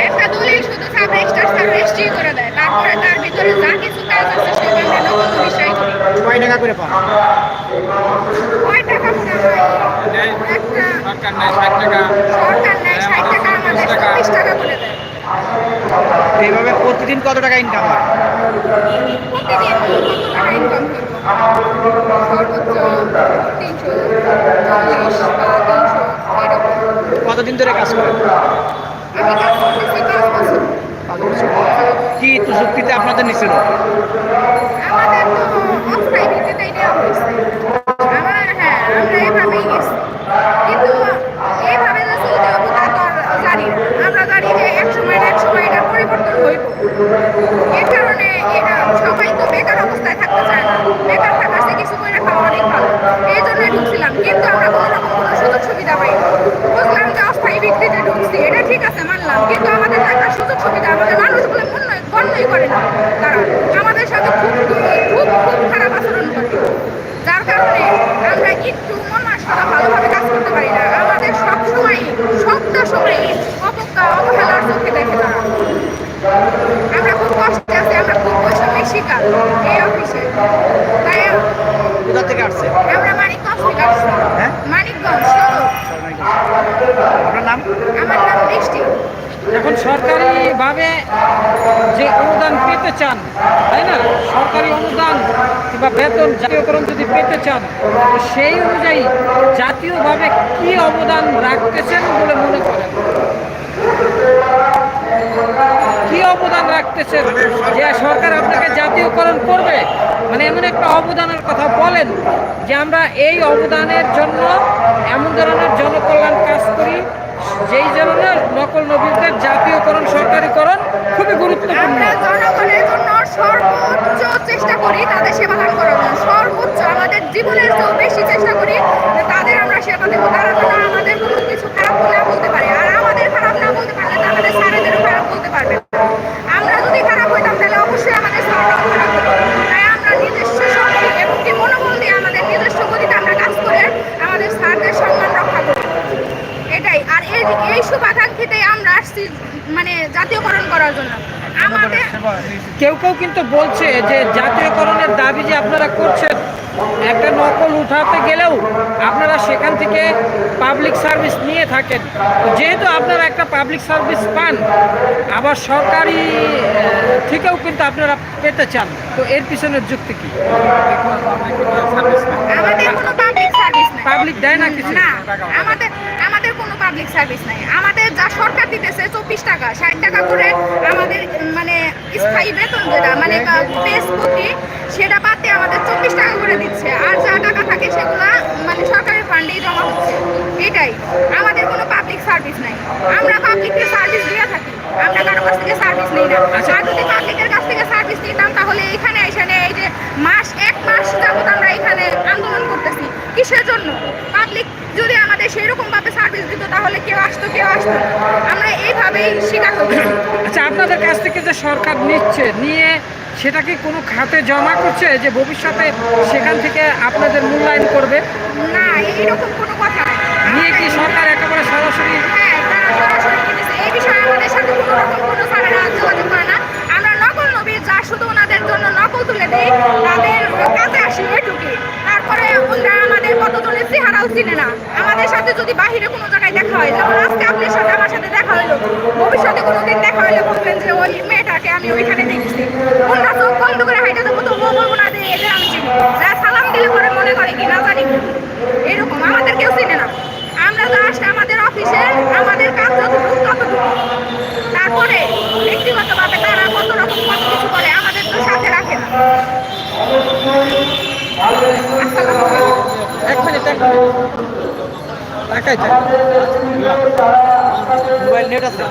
একটা দলিল শুধু সাব রেজিস্টার সাব রেজিস্ট্রি করে দেয় তারপরে তার ভিতরে যা কিছু কাজ আছে সব আমরা নকল বিষয় করি কয় টাকা করে পান কয় টাকা মনে হয়? একটা সরকার নেয় ষাট টাকা। সরকার টাকা। করে দেয়। এইভাবে প্রতিদিন কত টাকা ইনকাম হয়? প্রতিদিন কত টাকা ইনকাম কতদিন ধরে কাজ করেন? কি চুক্তিতে আপনাদের নিছিল আমাদের তো আমার হ্যাঁ আমরা এভাবেই গেছি কিন্তু এইভাবে যে চলতে হবে তা তো আর জানি না। আমরা জানি যে এক সময় না এক সময় এটা পরিবর্তন হইব এর কারণে সবাই না। বুঝলাম যে অস্থায়ী কিন্তু আমাদের থাকার সুযোগ আমাদের মানুষগুলো গণ্যই গণ্যই করে না। আমাদের সাথে খুব খারাপ আচরণ করে যার কারণে আমরা একটু মন মানসিকতা ভালোভাবে কাজ করতে পারি না আমাদের সব সময় সবটা সময় অবজ্ঞা অবহেলার চোখে দেখে তারা আমরা খুব কষ্টে আছি আমরা খুব বৈষম্যের শিকার এই অফিসে তাই কোথা থেকে আসছে? আমরা মানিকগঞ্জ থেকে আসছি। হ্যাঁ? মানিকগঞ্জ আপনার নাম? আমার নাম বৃষ্টি এখন সরকারিভাবে যে অনুদান পেতে চান তাই না? সরকারি অনুদান কিংবা বেতন জাতীয়করণ যদি পেতে চান সেই অনুযায়ী জাতীয়ভাবে কি অবদান রাখতেছেন বলে মনে করেন কি রাখতেছেন যে সরকার আপনাকে জাতীয়করণ করবে? মানে এমন একটা অবদানের কথা বলেন যে আমরা এই অবদানের জন্য এমন ধরনের জনকল্যাণ কাজ করি, যেই ধরনের নকল নবীনদের জাতীয়করণ, সরকারিকরণ খুবই গুরুত্বপূর্ণ। চেষ্টা করি তাদের সর্বোচ্চ আমাদের বেশি চেষ্টা করি তাদের আমরা সেবা আমাদের খারাপ না বলতে পারে। আর আমাদের খারাপ না বলতে পারলে তো আমাদের স্যারেদেরও খারাপ বলতে পারবে না। আমরা যদি খারাপ হইতাম তাহলে অবশ্যই আমাদের স্যাররাও খারাপ হতো তাই আমরা নিজস্ব শক্তি এবং কি মনোবল দিয়ে আমাদের নিজস্ব গতিতে আমরা কাজ করে আমাদের স্যারদের সম্মান রক্ষা করি এটাই আর এই এই শুভাকাঙ্ক্ষিতেই আমরা আসছি মানে জাতীয়করণ করার জন্য। আমাদের কেউ কেউ কিন্তু বলছে যে জাতীয়করণের দাবি যে আপনারা করছেন একটা নকল উঠাতে গেলেও আপনারা সেখান থেকে পাবলিক সার্ভিস নিয়ে থাকেন। যেহেতু আপনারা একটা পাবলিক সার্ভিস পান আবার সরকারি থেকেও কিন্তু আপনারা পেতে চান। তো এর পিছনের যুক্তি কি? পাবলিক সার্ভিস দেয় না কিছু। আমাদের কোনো পাবলিক সার্ভিস নাই। আমাদের যা সরকার দিতেছে চব্বিশ টাকা ষাট টাকা করে আমাদের মানে স্থায়ী বেতন যেটা মানে বেস প্রতি সেটা দিয়ে আমাদের চব্বিশ টাকা করে দিচ্ছে। আর যা টাকা থাকে সেগুলো মানে সরকারি ফান্ডেই জমা হচ্ছে। এটাই। আমাদের কোনো পাবলিক সার্ভিস নাই। আমরা পাবলিককে সার্ভিস দিয়ে থাকি। আমরা কারও কাছ থেকে সার্ভিস নিই না। আচ্ছা। আর যদি পাবলিকের কাছ থেকে সার্ভিস নিতাম তাহলে এখানে এখানে এই যে মাস এক মাস যাবত আমরা এখানে আন্দোলন করতেছি কিসের জন্য পাবলিক যদি আমাদের সেই রকম ভাবে সার্ভিস দিত তাহলে কেউ আসতো কেউ আসতো আমরা এইভাবেই শিকার হচ্ছি আচ্ছা আপনাদের কাছ থেকে যে সরকার নিচ্ছে নিয়ে সেটা কি কোনো খাতে জমা করছে যে ভবিষ্যতে সেখান থেকে আপনাদের মূল্যায়ন করবে? না এইরকম কোনো কথা নিয়ে কি সরকার একেবারে সরাসরি হ্যাঁ তারা সরাসরি কিনেছে এই বিষয়ে আমাদের সাথে কোনো রকম কোনো স্যারেরা যোগাযোগ করে না। আমরা নকল নবী যা শুধু ওনাদের জন্য নকল তুলে দিই আমাদের চেহারাও চিনে না। আমাদের সাথে যদি বাহিরে কোনো জায়গায় দেখা হয়, যেমন আজকে আপনার সাথে, আমার সাথে দেখা হলো, ভবিষ্যতে কোনো দিন দেখা হলে বলবেন যে ওই মেয়েটাকে আমি ওইখানে দেখছি। ওনারা বন্ধ করে হাইটে দেবো তো ও বলব না যে এদের আমি চিনি। সালাম দিলে পরে মনে করে কি না জানি। এরকম আমাদের কেউ চিনে না। আমরা জাস্ট আমাদের অফিসে, আমাদের কাজ যতটুকু ততটুকু। তারপরে ব্যক্তিগতভাবে তারা কত রকম কত কিছু করে, আমাদের তো সাথে রাখে না। আসসালামু টাকাই মোবাইল নেট আছে?